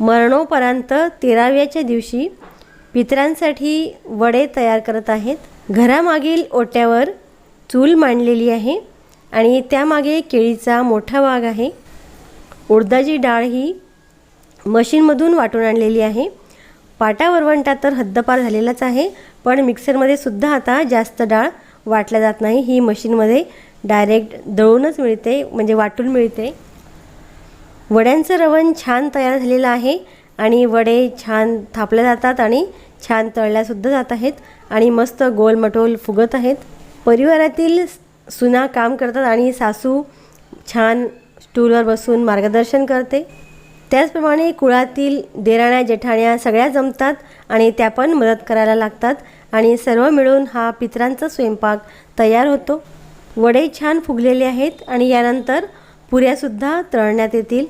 मरणोपरांत तेराव्याच्या दिवशी पितरांसाठी वडे तयार करत आहेत. घरामागील ओट्यावर चूल मांडलेली आहे आणि त्यामागे केळीचा मोठा भाग आहे. उडदाची डाळ ही मशीनमधून वाटून आणलेली आहे. पाटा वरवंटा तर हद्दपार झालेलाच आहे पण मिक्सरमध्ये सुद्धा आता जास्त डाळ वाटल्या जात नाही. ही मशीनमध्ये डायरेक्ट दळूनच मिळते म्हणजे वाटून मिळते. वड्यांचं रवण छान तयार झालेलं आहे आणि वडे छान थापल्या जातात आणि छान तळल्यासुद्धा जात आहेत आणि मस्त गोलमटोल फुगत आहेत. परिवारातील सुना काम करतात आणि सासू छान स्टूलवर बसून मार्गदर्शन करते. त्याचप्रमाणे कुळातील देराण्या जेठाण्या सगळ्या जमतात आणि त्या पण मदत करायला लागतात आणि सर्व मिळून हा पितरांचा स्वयंपाक तयार होतो. वडे छान फुगलेले आहेत आणि यानंतर पुऱ्यासुद्धा तळण्यात येतील.